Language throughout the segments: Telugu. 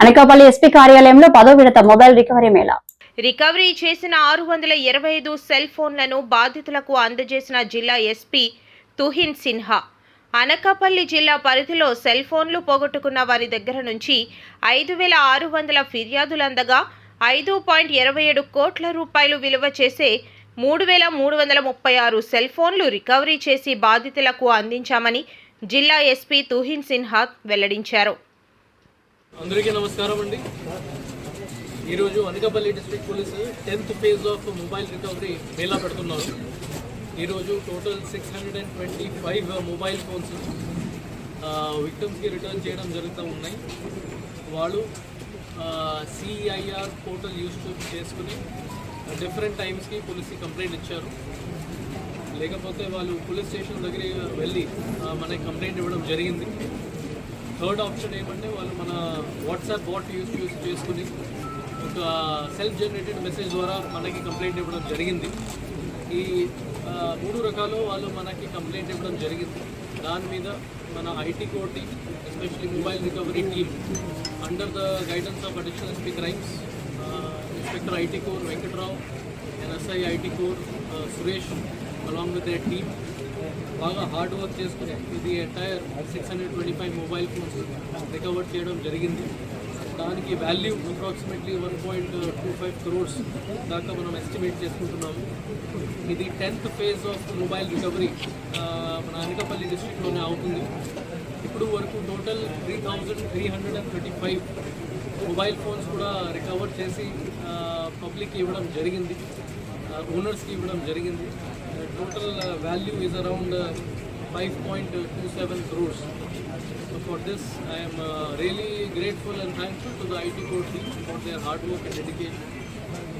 అనకాపల్లి ఎస్పీ కార్యాలయంలో పదో విడత మొబైల్ రికవరీ మేళా. రికవరీ చేసిన ఆరు వందల ఇరవై ఐదు సెల్ ఫోన్లను బాధితులకు అందజేసిన జిల్లా ఎస్పీ తుహిన్ సిన్హా. అనకాపల్లి జిల్లా పరిధిలో సెల్ ఫోన్లు పోగొట్టుకున్న వారి దగ్గర నుంచి ఐదు వేల ఆరు వందల ఫిర్యాదులు అందగా ఐదు పాయింట్ ఇరవై ఏడు కోట్ల రూపాయలు విలువ చేసే మూడు వేల మూడు వందల ముప్పై ఆరు సెల్ ఫోన్లు రికవరీ చేసి బాధితులకు అందించామని జిల్లా ఎస్పీ తుహిన్ సిన్హా వెల్లడించారు. అందరికీ నమస్కారం అండి. ఈరోజు Anakapalli district police tenth phase of mobile recovery mela పెడుతున్నారు. ఈరోజు total six hundred and twenty five mobile phones విక్టమ్స్కి return చేయడం జరుగుతూ ఉన్నాయి. వాళ్ళు సిఐఆర్ పోర్టల్ యూస్ చేసుకుని డిఫరెంట్ టైమ్స్కి పోలీస్కి కంప్లైంట్ ఇచ్చారు. లేకపోతే వాళ్ళు పోలీస్ స్టేషన్ దగ్గర వెళ్ళి మనకి కంప్లైంట్ ఇవ్వడం జరిగింది. థర్డ్ ఆప్షన్ ఏమంటే వాళ్ళు మన వాట్సాప్ బాట్ యూస్ యూస్ చేసుకుని ఒక సెల్ఫ్ జనరేటెడ్ మెసేజ్ ద్వారా మనకి కంప్లైంట్ ఇవ్వడం జరిగింది. ఈ మూడు రకాలు వాళ్ళు మనకి కంప్లైంట్ ఇవ్వడం జరిగింది. దాని మీద మన IT core especially mobile recovery team under the guidance of additional SP crimes inspector IT core Venkatrao and SI IT core Suresh along with the team బాగా హార్డ్ వర్క్ చేసుకుని ఇది entire six hundred twenty five mobile phones recover చేయడం జరిగింది. దానికి value approximately one point two five crores దాకా మనం ఎస్టిమేట్ చేసుకుంటున్నాము. ఇది tenth phase of mobile recovery మన అనకాపల్లి డిస్ట్రిక్ట్లోనే అవుతుంది. ఇప్పుడు వరకు total three thousand three hundred and thirty five mobile phones కూడా రికవర్ చేసి పబ్లిక్కి ఇవ్వడం జరిగింది. ఓనర్స్కి ఇవ్వడం జరిగింది. Total value is around five point two seven crores for this I'm really grateful and thankful to the IT core team for their hard work and dedication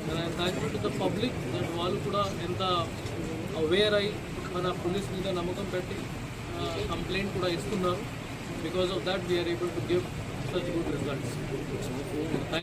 and I'm thankful to the public that వాళ్ళు కూడా ఎంత అవేర్ అయ్యి మన పోలీస్ మీద నమ్మకం పెట్టి కంప్లైంట్ కూడా ఇస్తున్నారు. Because of that we're able to give such good results thank